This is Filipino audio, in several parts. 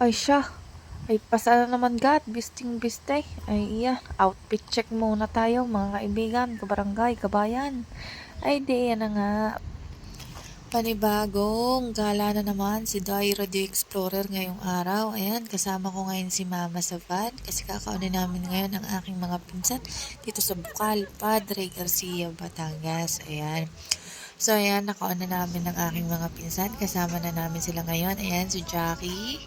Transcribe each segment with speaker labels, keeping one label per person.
Speaker 1: Ay siya. Ay pasana naman gat. Bisting bistay. Ay iya. Outfit check muna tayo mga kaibigan, kabarangay, kabayan. Ay di yan na nga. Panibagong gala na naman si Daira the Explorer ngayong araw. Ayan, kasama ko ngayon si Mama sa van kasi kakaunin namin ngayon ang aking mga pinsan dito sa Bukal, Padre Garcia, Batangas. Ayan. So, ayan, nakauna namin ng aking mga pinsan. Kasama na namin sila ngayon. Ayan, si Jackie,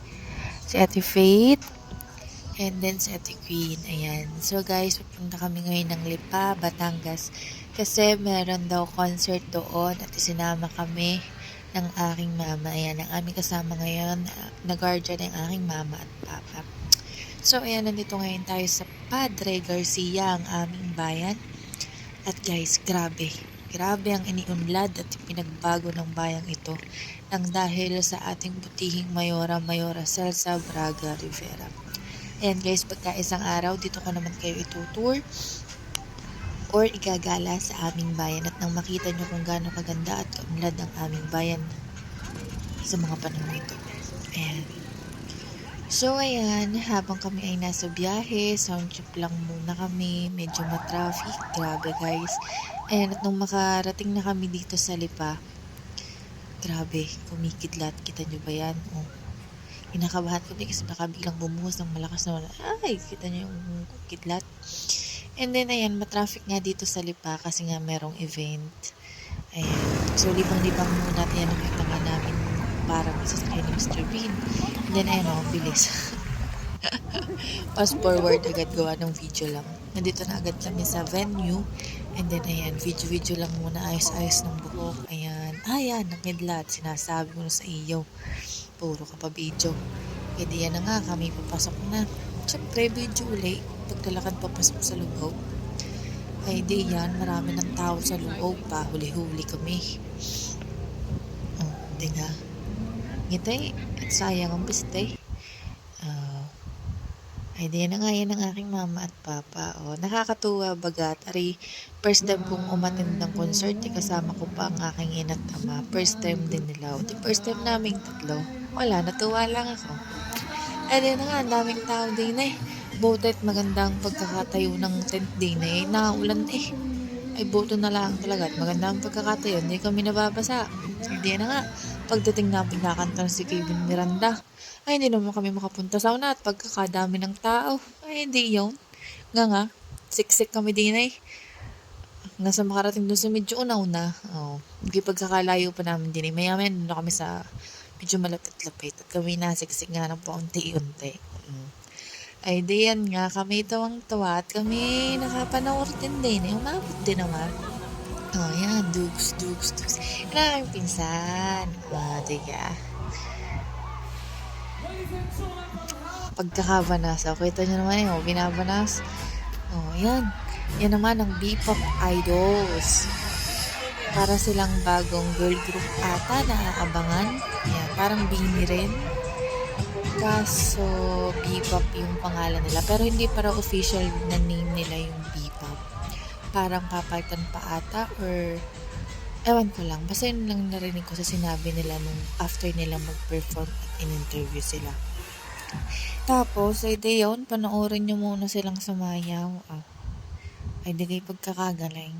Speaker 1: si Ate Faith, and then si Ate Queen. Ayan. So, guys, pupunta kami ngayon ng Lipa, Batangas. Kasi meron daw concert doon at isinama kami ng aking mama. Ayan, ang aming kasama ngayon, uh, na guardian ng aking mama at papa. So, ayan, nandito ngayon tayo sa Padre Garcia, ang aming bayan. At guys, grabe. Grabe ang iniunlad at pinagbago ng bayang ito nang dahil sa ating butihing Mayora Mayora Celsa Braga Rivera. Ayan guys, pagka isang araw, dito ko naman kayo itutour or igagala sa aming bayan at nang makita nyo kung gaano kaganda at kaunlad ang aming bayan sa mga panahon ito. Ayan. So, ayan, habang kami ay nasa biyahe, sound trip lang muna kami, medyo matraffic, grabe guys. Ayan, at nung makarating na kami dito sa Lipa, grabe, kumikidlat, kita nyo ba yan? Oh. Inakabahan kami kasi baka biglang bumuhos ng malakas na wala. Ay, kita nyo yung kidlat. And then, ayan, matraffic nga dito sa Lipa kasi nga merong event. Ayan. So, libang-libang muna. Ayan, nakita parang sasakyan ni Mr. Bean. And then, ayan o, bilis. Fast forward agad gawa ng video lang. Nandito na agad kami sa venue. And then, ayan, video-video lang muna. Ayos-ayos ng buhok. Ayan. Ayan, nakidlat. Sinasabi ko na sa iyo. Puro ka pa video. E di yan na nga, kami papasok na. Siyempre, video uli. Paglalakad papasok sa. Ay di yan, marami ng tao sa loob pa. Huli-huli kami. Oh, di nga. Ngitay, at sayang ang bistay. Ah, ay di na nga yan ang aking mama at papa. Oh, nakakatuwa bagat. Ari, first time kong umattend ng concert. eh, kasama ko pa ang aking ina't ama. First time din nila. O, di first time naming tatlo. Wala, natuwa lang ako. Ay di na nga, ang daming tao din eh. Butit magandang pagkakatayo ng tent din eh. Naulan eh. Ay buto na lang talaga at magandang pagkakatayo. Hindi kami nababasa. Hindi na nga. Pagdating namin nakanta si Kevin Miranda. Ay hindi naman kami makapunta sa una at pagkakadami ng tao. Ay hindi yun. Nga nga. Siksik kami din eh. Nasa makarating doon sa medyo una-una. Oh, hindi pagkakalayo pa namin din eh. Maya-maya na kami sa medyo malapit-lapit at kami nasiksik nga ng paunti-unti. Mm. Ay, di yan nga, kami tawang-tawa at kami nakapanood din din. Eh, umabot din naman. Oh, yan, dugs, dugs, dugs. Yan ang aking pinsan. Ah, diga. Pagkakabanas, oh, kita nyo naman eh, oh, binabanas. Oh, yan. Yan naman ang B-pop idols para silang bagong girl group ata na aabangan. Ayan, parang Bini rin. Kaso, Bebop yung pangalan nila. Pero hindi para official na name nila yung Bebop. Parang papalitan pa ata or ewan ko lang. Basta yun lang narinig ko sa sinabi nila nung after nila mag-perform at in-interview sila. Tapos, ay di yun, panoorin nyo muna silang sumayaw. Ah, ay di kayo pagkakagaling.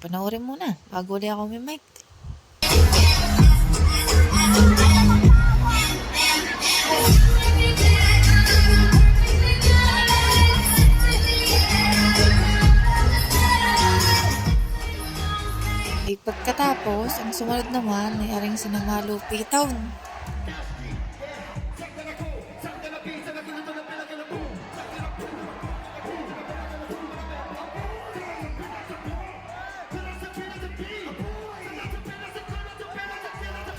Speaker 1: Panoorin muna bago ulit ako may mic. Pagkatapos, ang sumunod naman ay aring sinamalo Town.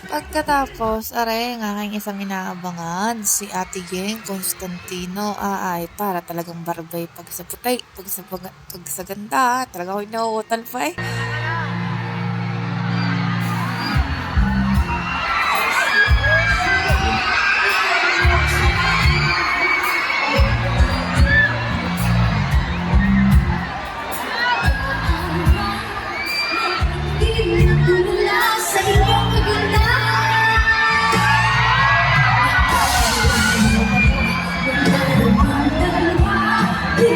Speaker 1: Pagkatapos, aray, ang aking isang inaabangan, si Ate Geng Constantino, ah, ay para talagang barbay pag sa putay, pag sa, pag, pag sa ganda, talaga ako inuutan pa eh.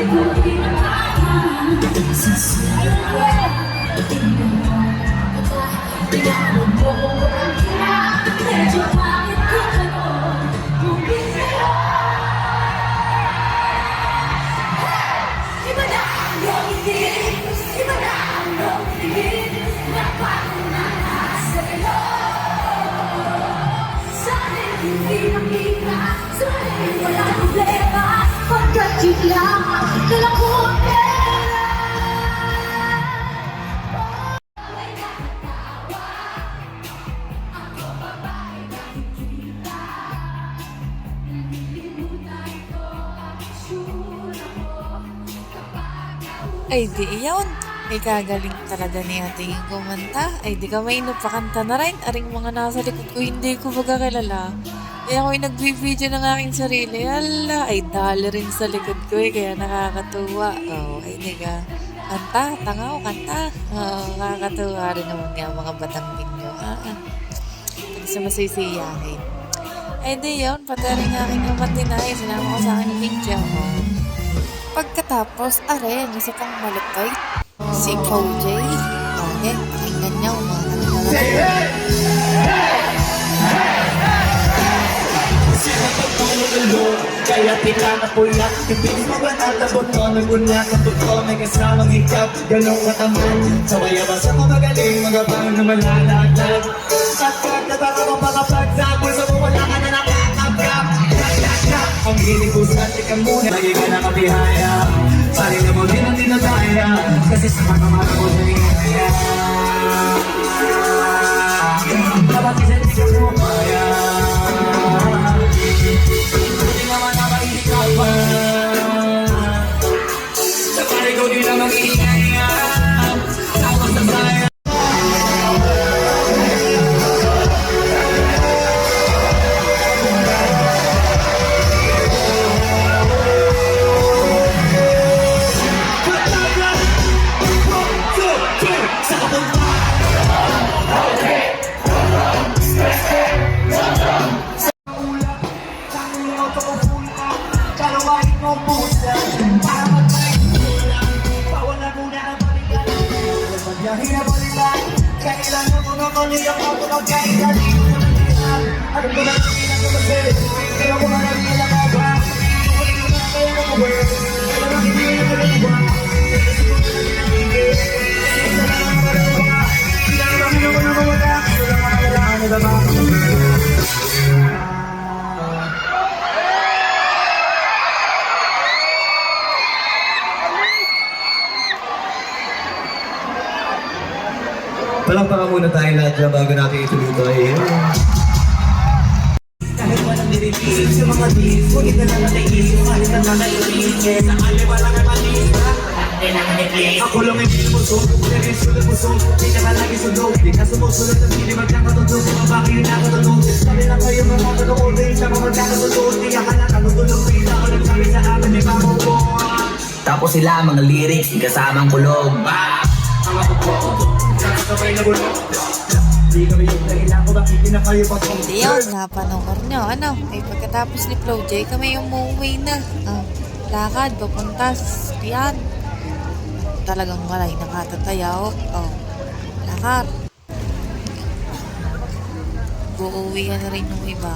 Speaker 2: Did you. find
Speaker 1: Ay di iyon. Ay talaga ni ating kumanta. Ay di ka may napakanta na rin. Aring mga nasa likod ko hindi ko magkakilala. Kaya ako'y nagbibideo ng aking sarili. Ala, ay dali rin sa likod ko eh. Kaya nakakatuwa. Oh, ay di ka. Kanta, tangaw, kanta. Oh, nakakatuwa rin naman nga mga batang binyo. Ah, ah. Sa masisiyahin. Ay di yun, pati rin aking kamantinay. Sinama ko sa aking video. Oh. Pagkatapos, are, ang isa pang malupay, si OJ. Okay, tingnan niya, umakanta na.
Speaker 3: Kaya pinakapulak Tipilis mo ba natabot mo Nagunya kapag ko may kasamang hikap Ganong kataman Sa mayabas ako magaling Magabang na malalaglag Kapag na baka mapakapagsabol Sa wala ka na Ang hiling ko sa tikang muna Lagi ka nakabihaya Pari na mo din ang dinadaya Kasi sa mga mga ko na hinaya kaliyak ako Magkailan dito na nagbihan Alam ko na Palakpakan muna tayo lahat dyan bago natin ituloy. Kahit walang nirinig sa mga dis, huwag ito na natiis, kahit na kaya sa kaliwa lang ay ako lang ay pinuso, naging sulat puso, di ka na lagi sundo, di ka sumusunod at hindi bakit yung sabi lang kayo mga kanood, di di ka na kanutulog, di ka lang sabi sa amin, di ba mo po?
Speaker 4: Tapos sila mga lyrics, kasamang kulog.
Speaker 3: Ba! Ang ako po, sabay na bulog, di kami yung na
Speaker 1: Hindi yun, napanongor nyo. Ano, ay pagkatapos ni Flo J, kami umuwi na. Ah, lakad, papunta Riyan. Talagang walay nakatatayaw. Oh, lakad. Uuwi na rin yung iba.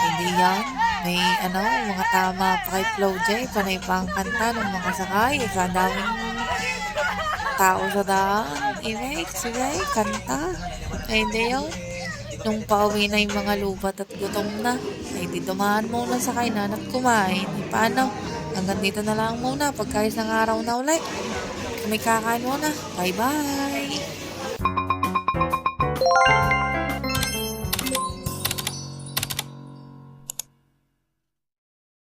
Speaker 1: Hindi yan. May ano, mga tama pa kay Flo J. Panay pa ang kanta ng mga sakay. Sa daming tao sa daan. Imay, sige, kanta. Ay, hindi yun. Nung pauwi na yung mga lubat at gutom na, ay di dumaan muna sa kainan at kumain. Paano? Hanggang dito na lang muna. Pagkais ng araw na ulit. Kami kakain muna. Bye-bye!